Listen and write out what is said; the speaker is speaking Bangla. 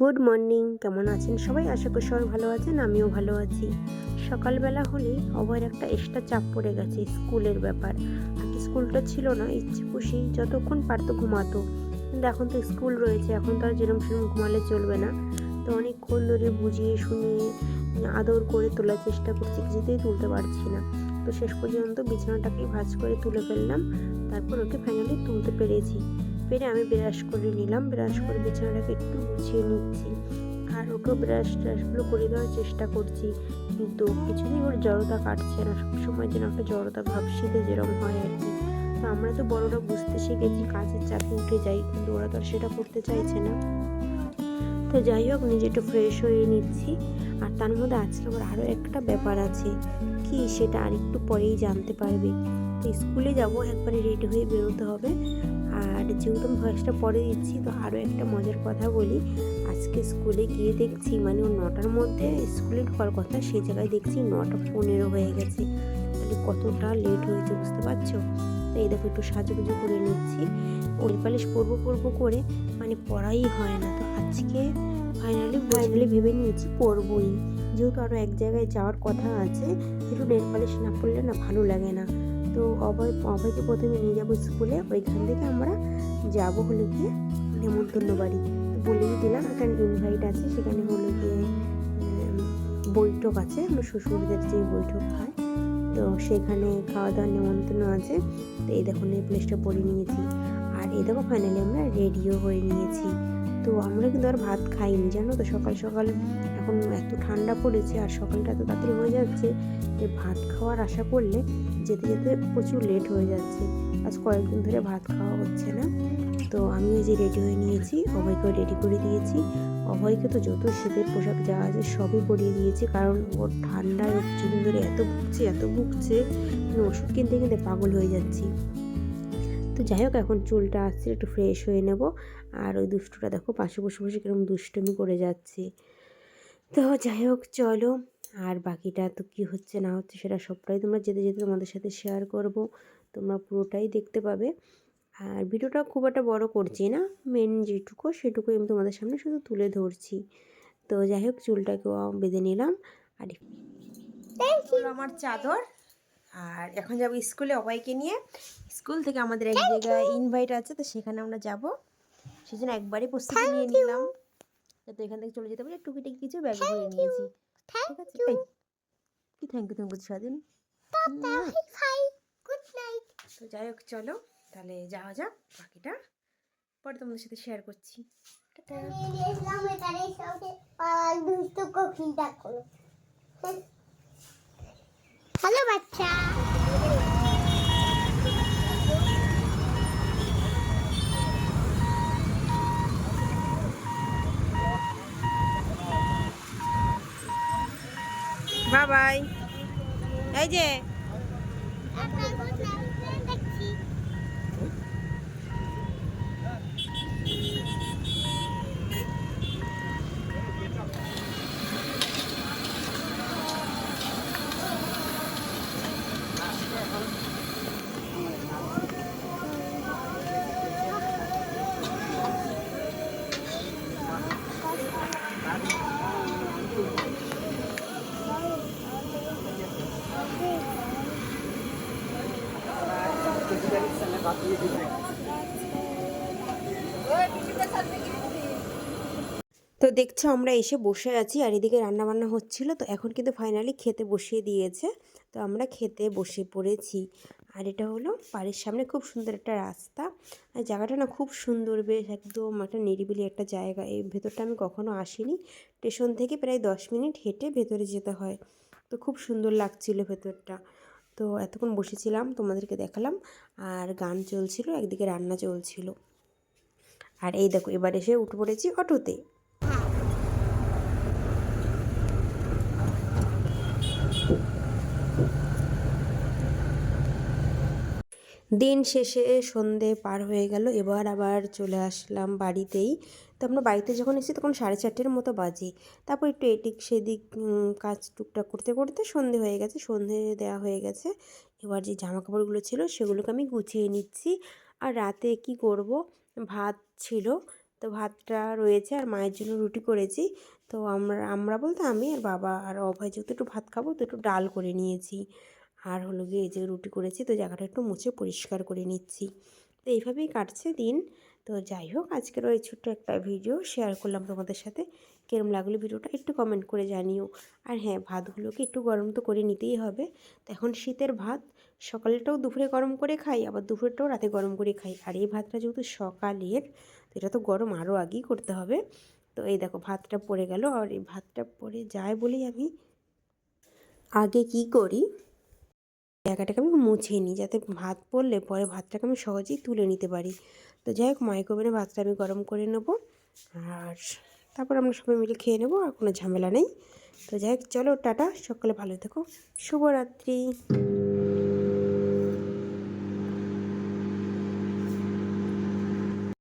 গুড মর্নিং, কেমন আছেন সবাই? আশা করি সবাই ভালো আছেন, আমিও ভালো আছি। সকালবেলা হলেই অভয়ের একটা এক্সট্রা চাপ পড়ে গেছে স্কুলের ব্যাপার। আগে স্কুলটা ছিল না, ইচ্ছে খুশি যতক্ষণ পারতো ঘুমাতো। কিন্তু এখন তো স্কুল রয়েছে, এখন তো আর যেরকম সেরকম ঘুমালে চলবে না। তো অনেকক্ষণ ধরে বুঝিয়ে শুনিয়ে আদর করে তোলার চেষ্টা করছি, কিছুতেই তুলতে পারছি না। তো শেষ পর্যন্ত বিছানাটাকে ভাঁজ করে তুলে ফেললাম, তারপর ওকে ফাইনালি তুলতে পেরেছি। পেরে আমি ব্রাশ করে নিলাম। ব্রাশ করে বিছানাটাকে একটু গুছিয়ে নিচ্ছি। আর ওকেও ব্রাশ ট্রাশগুলো করে দেওয়ার চেষ্টা করছি। কিন্তু কিছুতেই ওর জড়তা কাটছে না। সবসময় যেন একটা জড়তা ভাবশীতে যেরকম হয় আর কি। তো আমরা তো বড়রা বুঝতে শিখেছি কাজের চাপে উঠে যাই। কিন্তু ওরা তো আর সেটা করতে চাইছে না। তো যাই হোক, নিজে একটু ফ্রেশ হয়ে নিচ্ছি। আর তার মধ্যে আজকে আবার আরও একটা ব্যাপার আছে। কি সেটা আর একটু পরেই জানতে পারবে। স্কুলে যাব, একবারে রেডি হয়ে বেরোতে হবে। আর যেহেতু আমি ভয়েসটা পরে দিচ্ছি, তো আরও একটা মজার কথা বলি। আজকে স্কুলে গিয়ে দেখছি মানে ও নটার মধ্যে স্কুলে ঢোকার কথা, সেই জায়গায় দেখছি নটা পনেরো হয়ে গেছে। তাহলে কতটা লেট হয়েছে বুঝতে পারছ? তো এই দেখো, একটু সাজুগুজু করে নিচ্ছি। ওই পালিশ পরবো পরবো করে মানে পড়াই হয় না। তো আজকে ফাইনালি ফাইনালি ভেবে নিয়েছি, পরবই। যেহেতু আরও এক জায়গায় যাওয়ার কথা আছে, একটু নেল পালিশ না পড়লে না ভালো লাগে না। তো অভয়, অভয়কে প্রথমে নিয়ে যাব স্কুলে। ওইখান থেকে আমরা যাব হলো গিয়ে নেমন্তন্ন বাড়ি। বলেই দিলাম একটা ইনভাইট আছে, সেখানে হলো গিয়ে বৈঠক আছে। আমার শ্বশুরদের যে বৈঠক হয়, তো সেখানে খাওয়া দাওয়ার নেমন্তন্ন আছে। তো এই দেখো, নেকলেসটা পরে নিয়েছি। আর এই দেখো ফাইনালি আমরা রেডিও হয়ে নিয়েছি। তো আমরা কিন্তু আর ভাত খাইনি, জানো তো? সকাল সকাল এখন এত ঠান্ডা পড়েছে আর সকালটা এত তাড়াতাড়ি হয়ে যাচ্ছে যে ভাত খাওয়ার আশা করলে যেতে যেতে প্রচুর লেট হয়ে যাচ্ছে। আজ কয়েকদিন ধরে ভাত খাওয়া হচ্ছে না। তো আমি এই যে রেডি হয়ে নিয়েছি, অভয়কেও রেডি করে দিয়েছি। অভয়কে তো যত শীতের পোশাক যা আছে সবই পরিয়ে দিয়েছি, কারণ ওর ঠান্ডায় কিছুদিন ধরে এত ভুগছে এত ভুগছে মানে ওষুধ কিনতে কিনতে পাগল হয়ে যাচ্ছি। তো যাই হোক এখন চুলটা আসছে একটু ফ্রেশ হয়ে নেব। আর ওই দুষ্টুটা দেখো পাশে বসে বসে কীরকম দুষ্টুমি করে যাচ্ছে। তো যাই হোক চলো। আর বাকিটা তো কি হচ্ছে না হচ্ছে সেটা সবটাই তোমরা যেতে যেতে তোমাদের সাথে শেয়ার করব। তোমরা পুরোটাই দেখতে পাবে। আর ভিডিওটা খুব একটা বড় করছি না। মেন যেটুকু সেটুকুই আমি তোমাদের সামনে শুধু তুলে ধরছি। তো যাই হোক চুলটাকেও বেঁধে নিলাম। আর আমার চাদর। আর এখন যাব স্কুলে অবাইকে নিয়ে। স্কুল থেকে আমাদের এক জায়গায় ইনভাইট আছে তো সেখানে আমরা যাব। সেই জন্য একবারই প্রস্তুতি নিয়ে নিলাম। যাতে এখান থেকে চলে যেতে পারি টুকিটাকি কিছু ব্যাগ ভরে নিয়েছি। ঠিক আছে? কি থ্যাংক ইউ থ্যাংক ইউ স্বাধীন? তো যাই হোক চলো তাহলে যাওয়া যাক বাকিটা পরে তোমাদের সাথে শেয়ার করছি। টাটা। হ্যালো বাচ্চা। বাই বাই এই যে। তো দেখছ, আমরা এসে বসে আছি আর এদিকে রান্না বান্না হচ্ছিল, তো এখন কিন্তু ফাইনালি খেতে বসিয়ে দিয়েছে। তো আমরা খেতে বসে পড়েছি। আর এটা হলো বাড়ির সামনে খুব সুন্দর একটা রাস্তা। আর জায়গাটা না খুব সুন্দর, বেশ একদম একটা নিরিবিলি একটা জায়গা। এই ভেতরটা আমি কখনো আসিনি। স্টেশন থেকে প্রায় দশ মিনিট হেঁটে ভেতরে যেতে হয়। তো খুব সুন্দর লাগছিল ভেতরটা। তো এতক্ষণ বসেছিলাম, তোমাদেরকে দেখালাম। আর গান চলছিল, একদিকে রান্না চলছিল। আর এই দেখো, এবার এসে উঠে পড়েছি অটোতে। দিন শেষে সন্ধে পার হয়ে গেল, এবার আবার চলে আসলাম বাড়িতেই। তো আমরা বাড়িতে যখন এসেছি তখন সাড়ে চারটের মতো বাজে। তারপর একটু এদিক সেদিক কাজ টুকটাক করতে করতে সন্ধে হয়ে গেছে, সন্ধে দেওয়া হয়ে গেছে। এবার যে জামা কাপড়গুলো ছিল সেগুলোকে আমি গুছিয়ে নিচ্ছি। আর রাতে কি করব? ভাত ছিল, তো ভাতটা রয়েছে আর মায়ের জন্য রুটি করেছি। তো আমরা আমরা বলতে আমি আর বাবা আর অভয় যেহেতু একটু ভাত খাব, তো একটু ডাল করে নিয়েছি। আর হলো গিয়ে এই যে রুটি করেছি, তো জায়গাটা একটু মুছে পরিষ্কার করে নিচ্ছি। তো এইভাবেই কাটছে দিন। তো যাই হোক, আজকের ওই ছোট্ট একটা ভিডিও শেয়ার করলাম তোমাদের সাথে। কেরম লাগল ভিডিওটা একটু কমেন্ট করে জানিও। আর হ্যাঁ ভাতগুলোকে একটু গরম তো করে নিতেই হবে। তো এখন শীতের ভাত সকালেরটাও দুপুরে গরম করে খাই, আবার দুপুরেরটাও রাতে গরম করে খাই। আর এই ভাতটা যেহেতু সকালের, তো এটা তো গরম আরও আগেই করতে হবে। তো এই দেখো, ভাতটা পড়ে গেল। আর এই ভাতটা পড়ে যায় বলেই আমি আগে কি করি? জায়গাটাকে আমি মুছে নিই যাতে ভাত পড়লে পরে ভাতটাকে আমি সহজেই তুলে নিতে পারি। তো যাই হোক মাইক্রোওভেনে ভাতটা আমি গরম করে নেব আর তারপর আমরা সবাই মিলে খেয়ে নেব আর কোনো ঝামেলা নেই। তো যাই হোক, চলো টাটা, সকালে ভালো থেকো। শুভরাত্রি।